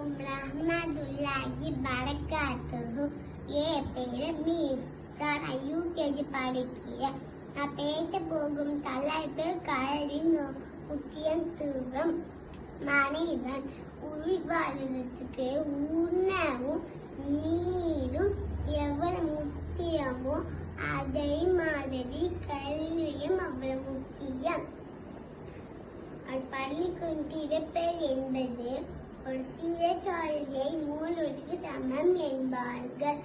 அஸ்ஸலாமு அலைக்கும் ரஹ்மத்துல்லாஹி பரக்காத்துஹு. ஏ பேரு மீஸ் நான் யூகேஜி படிக்கிறேன். நான் பேச போகும் தலைப்பு கல்வியின் முக்கியத்துவம் மனிதன் உயிர் வாழ்வதற்கு உணவும் நீரும் எவ்வளவு முக்கியமோ அதே மாதிரி கல்வியும் அவ்வளவு முக்கியம். பள்ளி பள்ளிக்கூடம் இருப்பது என்பது ஒரு சிறைச்சாலையை மூடுவதற்கு சமம் என்பார்கள்.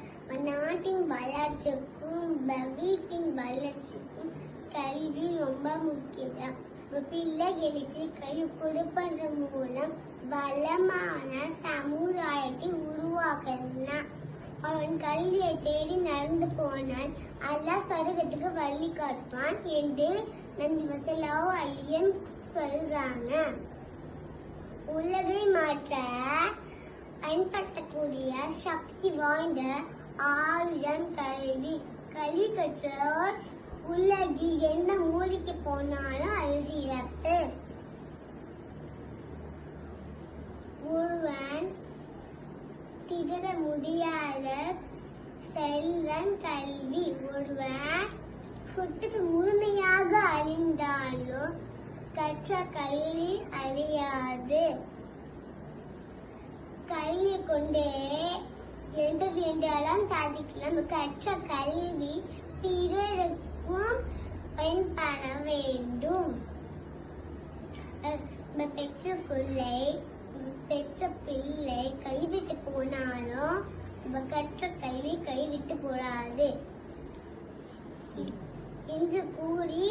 நாட்டின் வளர்ச்சிக்கும் வீட்டின் வளர்ச்சிக்கும் கல்வி ரொம்ப முக்கியம். ஒரு பிள்ளைகளுக்கு கல்வி கொடுப்பது மூலம் வளமான சமுதாயத்தை உருவாக்கலாம். அவன் கல்வியை தேடி நடந்து போனால் அல்லாஹ் சொர்க்கத்துக்கு வழி காட்டுவான் என்று நம்பி வசலாவோ அலியம் சொல்றாங்க. உலகை மாற்ற பயன்படுத்தக்கூடிய சக்தி வாய்ந்த ஆயுதம் கல்வி. கல்வி கற்றோர் உலகில் எந்த மூலைக்கு போனாலும் அது சிறப்பு. ஒருவன் திகழ முடியாத செல்வன் கல்வி. ஒருவன் சொத்துக்கு முழுமையாக அறிந்த கற்ற கல்வி அழியாது. கல்வி கொண்டே எந்த வேண்டாலும் சாதிக்கலாம். கற்ற கல்வி பிறருக்கும் பயன்பட வேண்டும். பெற்ற பிள்ளை பெற்ற பிள்ளை கைவிட்டு போனாலும் நம்ம கற்ற கல்வி கைவிட்டு போடாது என்று கூறி